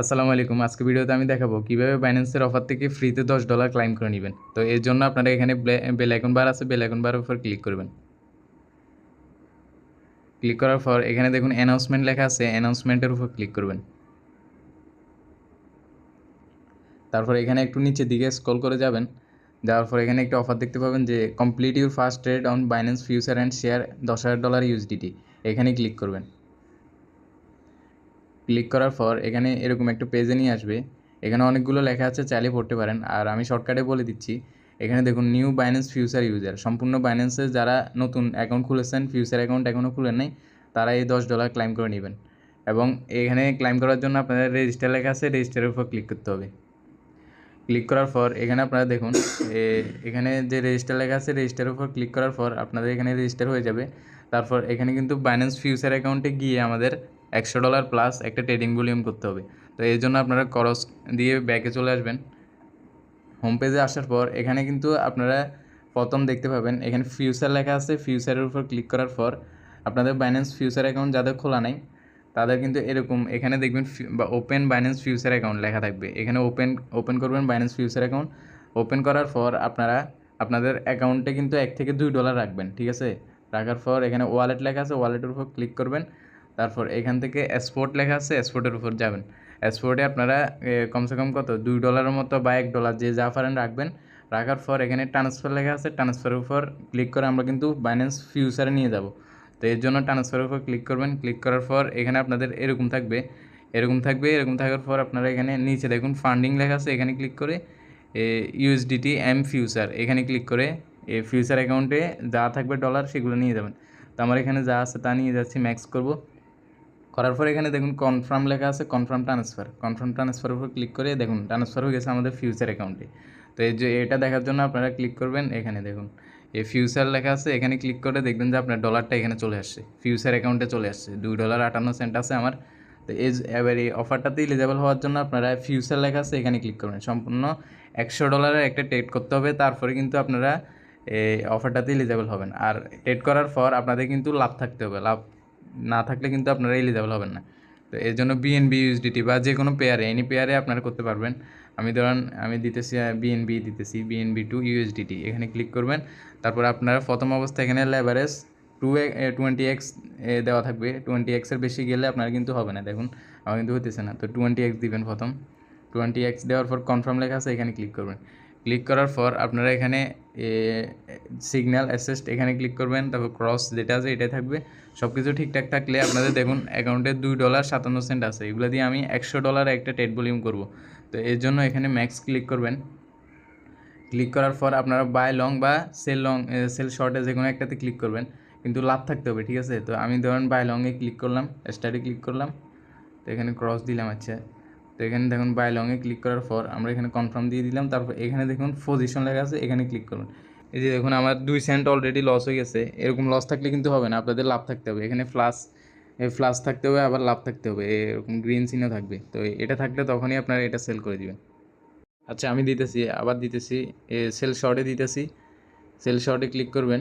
আসসালামু আলাইকুম। আজকে ভিডিওতে আমি দেখাবো কীভাবে বাইন্যান্সের অফার থেকে ফ্রিতে দশ ডলার ক্লাইম করে নেবেন। তো এর জন্য আপনারা এখানে বেল আইকন বার আছে বেল আইকন বারের উপর ক্লিক করবেন। ক্লিক করার পর এখানে দেখুন অ্যানাউন্সমেন্ট লেখা আছে অ্যানাউন্সমেন্টের উপর ক্লিক করবেন। তারপর এখানে একটু নিচের দিকে স্ক্রল করে যাবেন। যাওয়ার পর এখানে একটা অফার দেখতে পাবেন যে complete your first trade on Binance future and share দশ হাজার ডলার ইউএসডিটি এখানে ক্লিক করবেন। ক্লিক করার পর এখানে এরকম একটা পেজে নিয়ে আসবে। এখানে অনেকগুলো লেখা আছে, চাইলে পড়তে পারেন। আর আমি শর্টকাটে বলে দিচ্ছি, এখানে দেখুন নিউ বাইন্যান্স ফিউচার ইউজার সম্পূর্ণ বাইন্যান্সে যারা নতুন অ্যাকাউন্ট খুলেছেন ফিউচার অ্যাকাউন্ট এখনও খুলেন নাই, তারা এই দশ ডলার ক্লাইম করে নেবেন। এবং এখানে ক্লাইম করার জন্য আপনাদের রেজিস্টার লেখা আছে রেজিস্টারের উপর ক্লিক করতে হবে। ক্লিক করার পর এখানে আপনারা দেখুন এখানে যে রেজিস্টার লেখা আছে রেজিস্টারের উপর ক্লিক করার পর আপনাদের এখানে রেজিস্টার হয়ে যাবে। তারপর এখানে কিন্তু বাইন্যান্স ফিউচার অ্যাকাউন্টে গিয়ে আমাদের একশো ডলার প্লাস একটা ট্রেডিং ভলিউম করতে হবে। তো এই জন্য আপনারা করস দিয়ে ব্যাকে চলে আসবেন। হোম পেজে আসার পর এখানে কিন্তু আপনারা প্রথম দেখতে পাবেন, এখানে ফিউচার লেখা আছে। ফিউচারের উপর ক্লিক করার পর আপনাদের বাইন্যান্স ফিউচার অ্যাকাউন্ট যাদের খোলা নাই, তাদের কিন্তু এরকম, এখানে দেখবেন বা ওপেন বাইন্যান্স ফিউচার অ্যাকাউন্ট লেখা থাকবে। এখানে ওপেন ওপেন করবেন বাইন্যান্স ফিউচার অ্যাকাউন্ট ওপেন করার পর আপনারা, আপনাদের অ্যাকাউন্টে কিন্তু এক থেকে দুই ডলার রাখবেন, ঠিক আছে? রাখার পর এখানে ওয়ালেট লেখা আছে ওয়ালেটের উপর ক্লিক করবেন। তারপর এখান থেকে এক্সপোর্ট লেখা আছে এক্সপোর্টের উপর যাবেন। এক্সপোর্টে আপনারা কমসে কম কত? দুই ডলারের মতো বা এক ডলার যে যা পারেন রাখবেন। রাখার পর এখানে ট্রান্সফার লেখা আছে ট্রান্সফারের উপর ক্লিক করে আমরা কিন্তু বাইন্যান্স ফিউচারে নিয়ে যাব। তো এর জন্য ট্রান্সফারের উপর ক্লিক করবেন। ক্লিক করার পর এখানে আপনাদের এরকম থাকবে। এরকম থাকবে, এরকম থাকার পর আপনারা এখানে নিচে দেখুন ফান্ডিং লেখা আছে, এখানে ক্লিক করে ইউএসডিটি এম ফিউচার এখানে ক্লিক করে এই ফিউচার অ্যাকাউন্টে যা থাকবে ডলার সেগুলো নিয়ে যাবেন। তো আমার এখানে যা আছে তা নিয়ে যাচ্ছি ম্যাক্স করব। করার পরে এখানে দেখুন কনফার্ম লেখা আছে কনফার্ম ট্রান্সফার কনফার্ম ট্রান্সফারের উপর ক্লিক করে দেখুন ট্রান্সফার হয়ে গেছে আমাদের ফিউচার অ্যাকাউন্টে তো এই যে এটা দেখার জন্য আপনারা ক্লিক করবেন এখানে দেখুন। এই ফিউচার লেখা আছে, এখানে ক্লিক করে দেখবেন যে আপনার ডলারটা এখানে চলে আসছে। ফিউচার অ্যাকাউন্টে চলে আসছে। দুই ডলার আটান্ন সেন্ট আছে আমার। তো এই এবার এই অফারটাতে ইলিজেবল হওয়ার জন্য আপনারা ফিউচার লেখা আছে, এখানে ক্লিক করবেন। সম্পূর্ণ একশো ডলারের একটা ট্রেড করতে হবে, তারপরে কিন্তু আপনারা এই অফারটাতে ইলিজেবল হবেন। আর ট্রেড করার পর আপনাদের কিন্তু লাভ থাকতে হবে। লাভ না থাকলে কিন্তু আপনারা এলিজেবল হবেন না। তো এর জন্য বিএনবি ইউএসডিটি বা যে কোনো পেয়ারে এনি পেয়ারে আপনারা করতে পারবেন। আমি ধরেন, আমি দিতেছি বিএনবি দিতেছি বিএনবি টু ইউএসডিটি এখানে ক্লিক করবেন, তারপর আপনারা প্রথম অবস্থা এখানে লেভারেজ টু টোয়েন্টি এক্স দেওয়া থাকবে। টোয়েন্টি এক্সের বেশি গেলে আপনার কিন্তু হবে না, দেখুন, আমার কিন্তু হতেছে না। তো টোয়েন্টি এক্স দিবেন প্রথম। টোয়েন্টি এক্স দেওয়ার পর কনফার্ম লেখা আছে, এখানে ক্লিক করবেন। ক্লিক করার পর আপনারা এখানে সিগন্যাল অ্যাসেস্ট এখানে ক্লিক করবেন, তারপর ক্রস যেটা আছে এটাই থাকবে। সব কিছু ঠিকঠাক থাকলে আপনাদের দেখুন অ্যাকাউন্টে দুই ডলার সাতান্ন সেন্ট আছে। এগুলো দিয়ে আমি একশো ডলার একটা টেট ভলিউম করব। তো এর জন্য এখানে ম্যাক্স ক্লিক করবেন। ক্লিক করার পর আপনারা বাই লং বা সেল লং সেল শর্টে যে কোনো একটাতে ক্লিক করবেন। কিন্তু লাভ থাকতে হবে, ঠিক আছে? তো আমি ধরেন বাই লংয়ে ক্লিক করলাম স্টাডি ক্লিক করলাম। তো এখানে ক্রস দিলাম আচ্ছা। তো এখানে দেখুন বাই লংয়ে ক্লিক করার পর আমরা এখানে কনফার্ম দিয়ে দিলাম, তারপর এখানে দেখুন পজিশন লেখা আছে, এখানে ক্লিক করুন। এই যে দেখুন আমার দুই সেন্ট অলরেডি লস হয়ে গেছে, এরকম লস থাকলে কিন্তু হবে না, আপনাদের লাভ থাকতে হবে। এখানে ফ্লাস ফ্লাস থাকতে হবে, আবার লাভ থাকতে হবে, এরকম গ্রিন চিহ্ন থাকবে। তো এটা থাকলে তখনই আপনারা এটা সেল করে দিবেন। আচ্ছা আমি দিতেছি, আবার দিতেছি সেল শর্টে দিতেছি সেল শর্টে ক্লিক করবেন।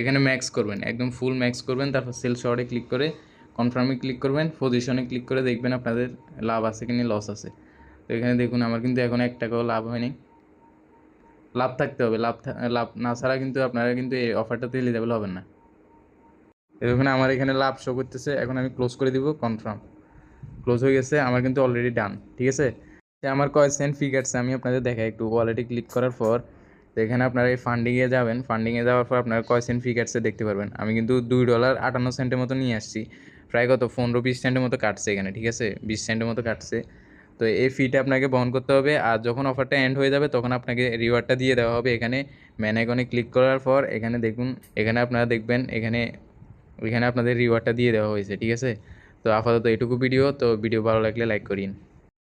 এখানে ম্যাক্স করবেন, একদম ফুল ম্যাক্স করবেন, তারপর সেল শর্টে ক্লিক করে কনফার্মে ক্লিক করবেন পজিশনে ক্লিক করে দেখবেন আপনাদের লাভ আছে কিনা লস আছে। তো এখানে দেখুন, আমার কিন্তু এখন এক টাকাও লাভ হয়নি। লাভ থাকতে হবে, লাভ লাভ না ছাড়া কিন্তু আপনারা কিন্তু এই অফারটাতে এলিজেবল হবেন না। এখানে আমার এখানে লাভ শো করতেছে, এখন আমি ক্লোজ করে দিব কনফার্ম ক্লোজ হয়ে গেছে, আমার কিন্তু অলরেডি ডান ঠিক আছে? আমার কয় সেন্ট ফি কাটছে আমি আপনাদের দেখাই, একটু ওয়ালেটে ক্লিক করার পর, তো এখানে আপনারা এই ফান্ডিংয়ে যাবেন ফান্ডিংয়ে যাওয়ার পর আপনারা কয় সেন্ট ফি কাটছে দেখতে পারবেন। আমি কিন্তু দুই ডলার আটান্ন সেন্টের মতো নিয়ে আসছি। প্রায় কত? পনেরো, বিশ সেন্টের মতো কাটছে এখানে, ঠিক আছে? বিশ সেন্টের মতো কাটছে। তো এই ফিটা আপনাকে বহন করতে হবে আর যখন অফারটা এন্ড হয়ে যাবে, তখন আপনাকে রিওয়ার্ডটা দিয়ে দেওয়া হবে এখানে। ম্যান আইকনে ক্লিক করার পর এখানে দেখুন, এখানে আপনারা দেখবেন, এখানে এখানে আপনাদের রিওয়ার্ডটা দিয়ে দেওয়া হয়েছে, ঠিক আছে? তো আপাতত এটুকু ভিডিও তো ভিডিও ভালো লাগলে লাইক করিন